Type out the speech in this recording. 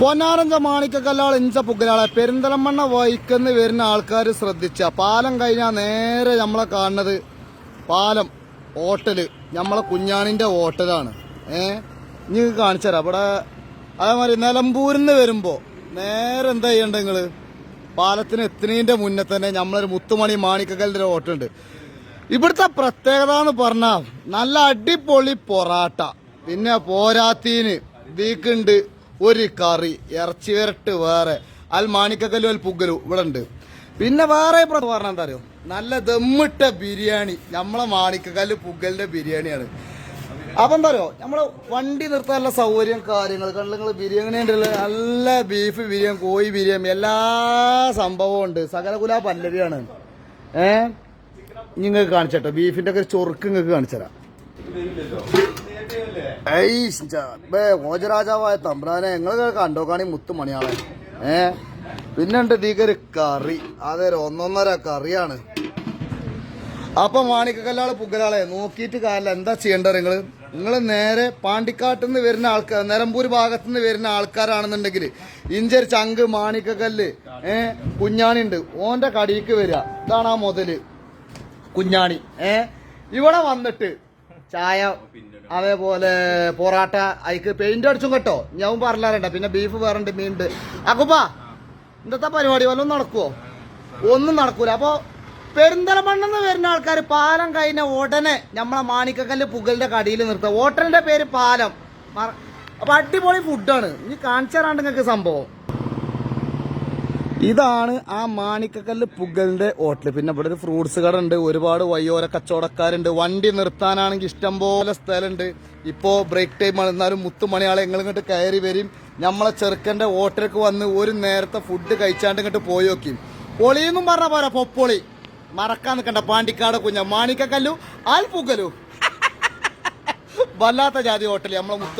പൊന്നാരഞ്ച മാണിക്കല്ലാൾ ഇഞ്ച പുകലാളെ പെരിന്തലമണ്ണ വൈക്കെന്ന് വരുന്ന ആൾക്കാർ ശ്രദ്ധിച്ച പാലം കഴിഞ്ഞാൽ നേരെ നമ്മളെ കാണുന്നത് പാലം ഹോട്ടൽ നമ്മളെ കുഞ്ഞാണിന്റെ ഹോട്ടലാണ്. ഏ? ഇനി കാണിച്ചു തരാം ഇവിടെ അതേമാതിരി നിലമ്പൂരിൽ നിന്ന് വരുമ്പോ നേരെ എന്താ ചെയ്യേണ്ടത് നിങ്ങൾ പാലത്തിന് എത്തുന്നതിന്റെ മുന്നേ തന്നെ നമ്മളൊരു മുത്തുമണി മാണിക്കക്കലിന്റെ ഒരു ഹോട്ടലുണ്ട്. ഇവിടുത്തെ പ്രത്യേകത എന്ന് പറഞ്ഞാൽ നല്ല അടിപൊളി പൊറാട്ട. പിന്നെ പോരാത്തീന് വീക്കുണ്ട് ഒരു കറി ഇറച്ചി വരട്ട് വേറെ. അൽ മാണിക്കക്കല്ലു അൽ പുകലു ഇവിടെ ഉണ്ട് പിന്നെ വേറെ പ്ര- പറഞ്ഞ എന്താ അറിയോ? നല്ല ദമ്മിട്ട ബിരിയാണി. നമ്മളെ മാണിക്കക്കല്ല് പുകലിന്റെ ബിരിയാണിയാണ്. അപ്പൊ എന്താ അറിയോ? നമ്മൾ വണ്ടി നിർത്താനുള്ള സൗകര്യം കാര്യങ്ങൾ കണ്ടുങ്ങൾ ബിരിയാണി ഉണ്ടല്ലോ? നല്ല ബീഫ് ബിരിയാണി കോഴി ബിരിയാണി എല്ലാ സംഭവവും ഉണ്ട്. സകലകുല പല്ലവിയാണ്. ഏ? നിങ്ങൾക്ക് കാണിച്ചോ ബീഫിന്റെ ഒക്കെ ചൊറുക്ക് നിങ്ങൾക്ക് ശ്ശ, ബേ, ഭോജരാജാവായ തമ്പ്രാനെ നിങ്ങൾ കണ്ടോ കാണി മുത്തുമണിയാളെ ഏ? പിന്നെ ഉണ്ട് ദീകൊരു കറി. അതൊരു ഒന്നൊന്നര കറിയാണ്. അപ്പൊ മാണിക്കല്ലാൾ പുകരാളെ നോക്കിയിട്ട് കാര്യമില്ല എന്താ ചെയ്യേണ്ടത് നിങ്ങൾ നിങ്ങൾ നേരെ പാണ്ടിക്കാട്ടിൽ നിന്ന് വരുന്ന ആൾക്കാർ നിലമ്പൂർ ഭാഗത്ത് നിന്ന് വരുന്ന ആൾക്കാരാണെന്നുണ്ടെങ്കിൽ ഇഞ്ചർ ചങ്ക് മാണിക്കക്കല്ല് ഏ കുഞ്ഞാണി ഉണ്ട് ഓന്റെ കടിക്ക് വരിക ഇതാണ് ആ മുതൽ. കുഞ്ഞാണി ഏ? ഇവിടെ വന്നിട്ട് ചായ അതേപോലെ പൊറാട്ട അതിക്ക് പെയിന്റ് അടിച്ചും കേട്ടോ. ഞാൻ പറഞ്ഞാറുണ്ട് പിന്നെ ബീഫ് വേറുണ്ട് മീനുണ്ട് അക്കുപ്പാ ഇന്നത്തെ പരിപാടി വല്ലതും നടക്കുവോ? ഒന്നും നടക്കൂല. അപ്പോ പെരിന്തലമണ്ണെന്ന് വരുന്ന ആൾക്കാർ പാലം കഴിഞ്ഞ ഉടനെ നമ്മളെ മാണിക്കക്കല്ല് പുകലിന്റെ കടിയിൽ നിർത്തുക. ഹോട്ടലിന്റെ പേര് പാലം. അപ്പൊ അടിപൊളി ഫുഡാണ് ഇനി കാണിച്ചു തരാണ്ട് നിങ്ങൾക്ക് സംഭവം. ഇതാണ് ആ മാണിക്കക്കല്ല് പുകലിന്റെ ഹോട്ടൽ പിന്നെ ഇവിടെ ഒരു ഫ്രൂട്ട്സ് കട ഉണ്ട് ഒരുപാട് വയ്യോര കച്ചവടക്കാരുണ്ട്. വണ്ടി നിർത്താനാണെങ്കിൽ ഇഷ്ടംപോലെ സ്ഥലമുണ്ട്. ഇപ്പോ ബ്രേക്ക് ടൈം എന്നാലും മുത്തുമണിയാളെ നിങ്ങൾ ഇങ്ങോട്ട് കയറി വരും. നമ്മളെ ചെറുക്കന്റെ ഹോട്ടലിലേക്ക് വന്ന് ഒരു നേരത്തെ ഫുഡ് കഴിച്ചാണ്ട് ഇങ്ങോട്ട് പോയി നോക്കി. പൊളിയെന്നും പറഞ്ഞ പോരാ. പൊപ്പൊളി മറക്കാൻ നിൽക്കണ്ട. പാണ്ടിക്കാട് കുഞ്ഞ. മാണിക്കക്കല്ലു ആൽ പുകലു വല്ലാത്ത ജാതി ഹോട്ടൽ നമ്മളെ മുത്തു